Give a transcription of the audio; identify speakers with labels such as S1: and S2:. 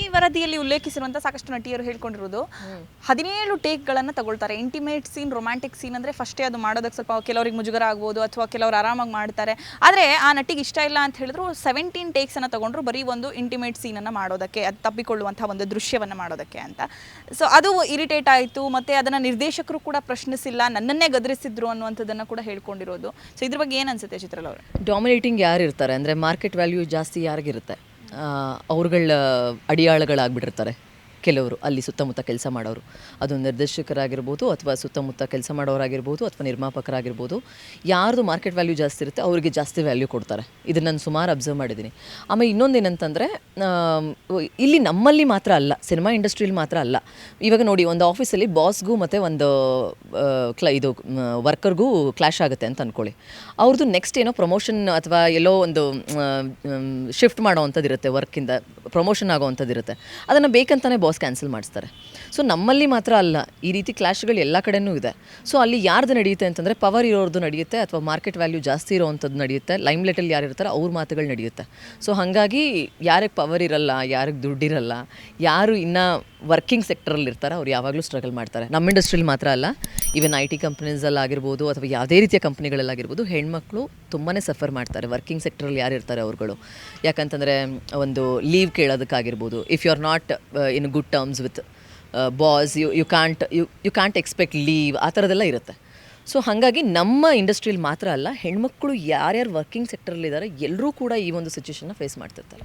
S1: ಈ ವರದಿಯಲ್ಲಿ ಉಲ್ಲೇಖಿಸಿರುವಂತಹ ಸಾಕಷ್ಟು ನಟಿಯರು ಹೇಳ್ಕೊಂಡಿರೋದು ಹದಿನೇಳು ಟೇಕ್ಗಳನ್ನು ತಗೊಳ್ತಾರೆ. ಇಂಟಿಮೇಟ್ ಸೀನ್ ರೊಮ್ಯಾಂಟಿಕ್ ಸೀನ್ ಅಂದ್ರೆ ಫಸ್ಟೇ ಅದು ಮಾಡೋದಕ್ಕೆ ಸ್ವಲ್ಪ ಕೆಲವರಿಗೆ ಮುಜುಗರ ಆಗ್ಬೋದು ಅಥವಾ ಕೆಲವರು ಆರಾಮಾಗಿ ಮಾಡ್ತಾರೆ. ಆದ್ರೆ ಆ ನಟಿಗೆ ಇಷ್ಟ ಇಲ್ಲ ಅಂತ ಹೇಳಿದ್ರು ಸೆವೆಂಟೀನ್ ಟೇಕ್ಸ್ ಅನ್ನ ತಗೊಂಡ್ರು ಬರೀ ಒಂದು ಇಂಟಿಮೇಟ್ ಸೀನ್ ಅನ್ನ ಮಾಡೋದಕ್ಕೆ ಅದು ತಪ್ಪಿಕೊಳ್ಳುವಂತಹ ಒಂದು ದೃಶ್ಯವನ್ನ ಮಾಡೋದಕ್ಕೆ ಅಂತ. ಸೊ ಅದು ಇರಿಟೇಟ್ ಆಯಿತು ಮತ್ತೆ ಅದನ್ನ ನಿರ್ದೇಶಕರು ಕೂಡ ಪ್ರಶ್ನಿಸಿಲ್ಲ ನನ್ನನ್ನೇ ಗದರಿಸಿದ್ರು ಅನ್ನುವಂಥದ್ದನ್ನ ಕೂಡ ಹೇಳ್ಕೊಂಡಿರೋದು. ಸೊ ಇದ್ರ ಬಗ್ಗೆ ಏನ್ ಅನ್ಸುತ್ತೆ ಚಿತ್ರಲ್ ಅವರು?
S2: ಡಾಮಿನೇಟಿಂಗ್ ಯಾರು ಇರ್ತಾರೆ ಅಂದ್ರೆ ಮಾರ್ಕೆಟ್ ವ್ಯಾಲ್ಯೂ ಜಾಸ್ತಿ ಯಾರಿಗಿರುತ್ತೆ? ಅವ್ರುಗಳ ಅಡಿಯಾಳುಗಳಾಗ್ಬಿಟ್ಟಿರ್ತಾರೆ. ಕೆಲವರು ಅಲ್ಲಿ ಸುತ್ತಮುತ್ತ ಕೆಲಸ ಮಾಡೋರು. ಅದು ನಿರ್ದೇಶಕರಾಗಿರ್ಬೋದು ಅಥವಾ ಸುತ್ತಮುತ್ತ ಕೆಲಸ ಮಾಡೋರಾಗಿರ್ಬೋದು ಅಥವಾ ನಿರ್ಮಾಪಕರಾಗಿರ್ಬೋದು. ಯಾರ್ದು ಮಾರ್ಕೆಟ್ ವ್ಯಾಲ್ಯೂ ಜಾಸ್ತಿ ಇರುತ್ತೆ ಅವರಿಗೆ ಜಾಸ್ತಿ ವ್ಯಾಲ್ಯೂ ಕೊಡ್ತಾರೆ. ಇದನ್ನು ನಾನು ಸುಮಾರು ಅಬ್ಸರ್ವ್ ಮಾಡಿದ್ದೀನಿ. ಆಮೇಲೆ ಇನ್ನೊಂದು ಏನಂತಂದರೆ ಇಲ್ಲಿ ನಮ್ಮಲ್ಲಿ ಮಾತ್ರ ಅಲ್ಲ ಸಿನಿಮಾ ಇಂಡಸ್ಟ್ರಿಯಲ್ಲಿ ಮಾತ್ರ ಅಲ್ಲ. ಇವಾಗ ನೋಡಿ, ಒಂದು ಆಫೀಸಲ್ಲಿ ಬಾಸ್ಗೂ ಮತ್ತು ಒಂದು ಕ್ಲ ಇದು ವರ್ಕರ್ಗೂ ಕ್ಲಾಶ್ ಆಗುತ್ತೆ ಅಂತ ಅಂದ್ಕೊಳ್ಳಿ ಅವ್ರದ್ದು ನೆಕ್ಸ್ಟ್ ಏನೋ ಪ್ರಮೋಷನ್ ಅಥವಾ ಎಲ್ಲೋ ಒಂದು ಶಿಫ್ಟ್ ಮಾಡೋ ಅಂಥದ್ದಿರುತ್ತೆ ವರ್ಕಿಂದ ಪ್ರಮೋಷನ್ ಆಗೋ ಅಂಥದ್ದಿರುತ್ತೆ ಅದನ್ನು ಬೇಕಂತಾನೆ ಬಾಸ್ ಕ್ಯಾನ್ಸಲ್ ಮಾಡಿಸ್ತಾರೆ. ಸೊ ನಮ್ಮಲ್ಲಿ ಮಾತ್ರ ಅಲ್ಲ. ಈ ರೀತಿ ಕ್ಲಾಶ್ಗಳು ಎಲ್ಲ ಕಡೆನೂ ಇದೆ. ಸೊ ಅಲ್ಲಿ ಯಾರ್ದು ನಡೆಯುತ್ತೆ ಅಂತಂದರೆ ಪವರ್ ಇರೋರ್ದು ನಡೆಯುತ್ತೆ ಅಥವಾ ಮಾರ್ಕೆಟ್ ವ್ಯಾಲ್ಯೂ ಜಾಸ್ತಿ ಇರೋವಂಥದ್ದು ನಡೆಯುತ್ತೆ. ಲೈಮ್ ಲೈಟಲ್ಲಿ ಯಾರು ಇರ್ತಾರೋ ಅವ್ರ ಮಾತುಗಳು ನಡೆಯುತ್ತೆ. ಸೊ ಹಾಗಾಗಿ ಯಾರಿಗೆ ಪವರ್ ಇರಲ್ಲ, ಯಾರಿಗೆ ದುಡ್ಡಿರಲ್ಲ ಯಾರು ಇನ್ನು ವರ್ಕಿಂಗ್ ಸೆಕ್ಟರಲ್ಲಿ ಇರ್ತಾರೆ ಅವ್ರು ಯಾವಾಗಲೂ ಸ್ಟ್ರಗಲ್ ಮಾಡ್ತಾರೆ. ನಮ್ಮ ಇಂಡಸ್ಟ್ರಿಲಿ ಮಾತ್ರ ಅಲ್ಲ. ಈವನ್ ಐ ಟಿ ಕಂಪ್ನೀಸಲ್ಲಾಗಿರ್ಬೋದು ಅಥವಾ ಯಾವುದೇ ರೀತಿಯ ಕಂಪ್ನಿಗಳಲ್ಲಾಗಿರ್ಬೋದು ಹೆಣ್ಮಕ್ಳು ತುಂಬಾ ಸಫರ್ ಮಾಡ್ತಾರೆ. ವರ್ಕಿಂಗ್ ಸೆಕ್ಟ್ರಲ್ಲಿ ಯಾರು ಇರ್ತಾರೆ ಅವ್ರುಗಳು. ಯಾಕಂತಂದರೆ ಒಂದು leave ಕೇಳೋದಕ್ಕಾಗಿರ್ಬೋದು. If you are not in good terms with boss you you can't you you can't expect leave ಆ ಥರದ್ದೆಲ್ಲ ಇರುತ್ತೆ. ಸೊ ಹಾಗಾಗಿ ನಮ್ಮ ಇಂಡಸ್ಟ್ರಿಯಲ್ಲಿ ಮಾತ್ರ ಅಲ್ಲ, ಹೆಣ್ಮಕ್ಳು ಯಾರ್ಯಾರು ವರ್ಕಿಂಗ್ ಸೆಕ್ಟರಲ್ಲಿದ್ದಾರೆ ಎಲ್ಲರೂ ಕೂಡ ಈ ಒಂದು ಸಿಚುವೇಶನ್ನ ಫೇಸ್ ಮಾಡ್ತಿರ್ತಾರೆ.